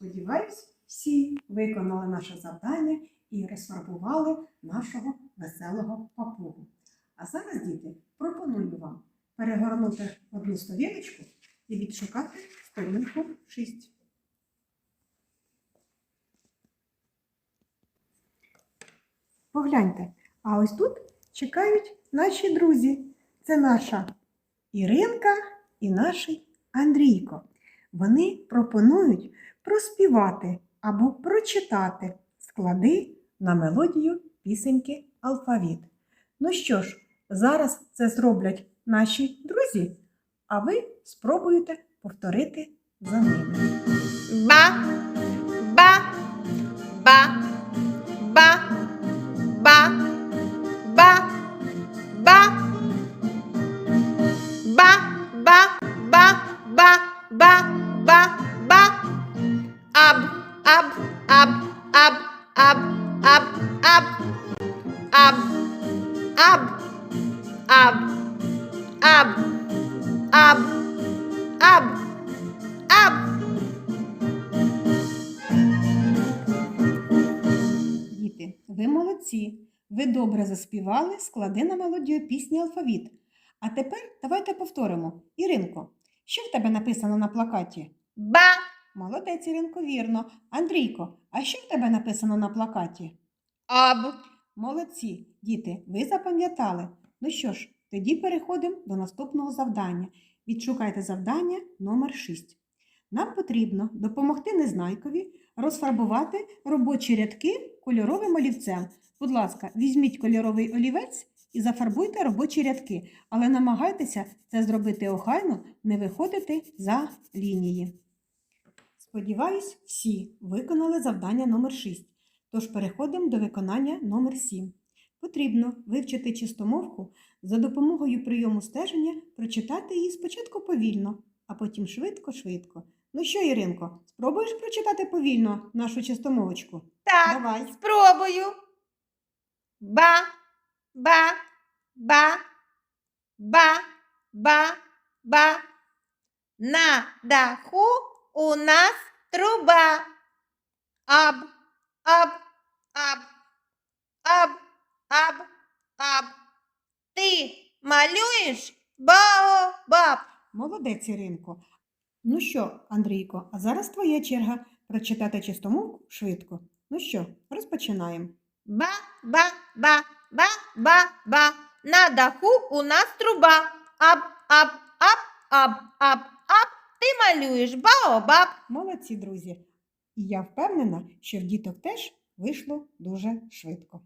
Сподіваюсь, всі виконали наше завдання і розфарбували нашого веселого папугу. А зараз, діти, пропоную вам перегорнути одну сторіночку і відшукати сторінку 6. Погляньте, а ось тут чекають наші друзі. Це наша Іринка і наш Андрійко. Вони пропонують проспівати або прочитати склади на мелодію пісеньки Алфавіт. Ну що ж, зараз це зроблять наші друзі, а ви спробуєте повторити за ними. Ба, ба, ба, ба, ба, ба, ба, ба, ба, ба, ба, ба, аб, аб, аб, аб, аб, аб, аб, аб. Діти, ви молодці. Ви добре заспівали склади на мелодію пісні Алфавіт. А тепер давайте повторимо. Іринко, що в тебе написано на плакаті? Ба, Молодець, Іринко, вірно. Андрійко, а що в тебе написано на плакаті? Аб, Молодці, діти, ви запам'ятали. Ну що ж, тоді переходимо до наступного завдання. Відшукайте завдання номер 6. Нам потрібно допомогти незнайкові розфарбувати робочі рядки кольоровим олівцем. Будь ласка, візьміть кольоровий олівець і зафарбуйте робочі рядки, але намагайтеся це зробити охайно, не виходити за лінії. Сподіваюсь, всі виконали завдання номер 6. Тож переходимо до виконання номер 7. Потрібно вивчити чистомовку за допомогою прийому стеження, прочитати її спочатку повільно, а потім швидко-швидко. Ну що, Іринко, спробуєш прочитати повільно нашу чистомовочку? так, Давай. спробую. Ба, ба, ба, ба, ба, ба. На даху у нас труба. Аб, аб, аб, аб, аб, аб. Ти малюєш баобаб. Молодець, Іринко. Ну що, Андрійко, а зараз твоя черга прочитати чистомовку швидко. Ну що, розпочинаємо. Ба, ба, ба, ба, ба, ба. На даху у нас труба. Аб, аб, аб, аб, аб, аб. Ти малюєш баобаб. Молодці, друзі. І я впевнена, що в діток теж вийшло дуже швидко.